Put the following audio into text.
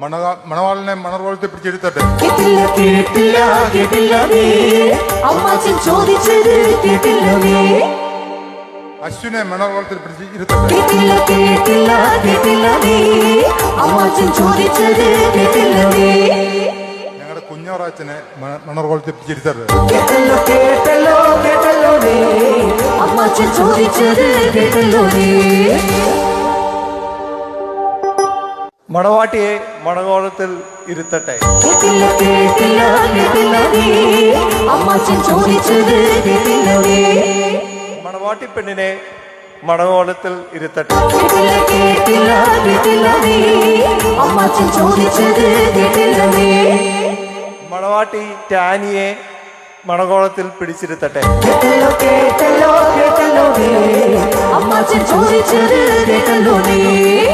മണവാ- മണവാളിനെ മണർവാളത്തെ പിടിച്ചെടുത്തട്ടെ കേട്ടില്ല കേട്ടില്ല അമ്മാച്ചൻ ചോദിച്ചത് അശ്വിനെ മണർവാളത്തിൽ പിടിച്ച് ഇരുത്തട്ടെ. കേട്ടില്ല കേട്ടില്ല അമ്മാച്ചൻ ചോദിച്ചത് ഞങ്ങളുടെ കുഞ്ഞോറാച്ചനെ മണർവാളത്തിൽ പിടിച്ചിരുത്തട്ടെ കേട്ടല്ലോ കേട്ടല്ലോ കേട്ടല്ലോ അമ്മാച്ചൻ ചോദിച്ചത് കേട്ടല്ലോ മണവാട്ടിയെ മണകോളത്തിൽ ഇരുത്തട്ടെ. മണവാട്ടി പെണ്ണിനെ മണകോളത്തിൽ ഇരുത്തട്ടെ. മണവാട്ടി ടാനിയെ മണകോളത്തിൽ പിടിച്ചിരുത്തട്ടെ. അമ്മാച്ചൻ ചോദിച്ചത് കേട്ടല്ലോ നീ.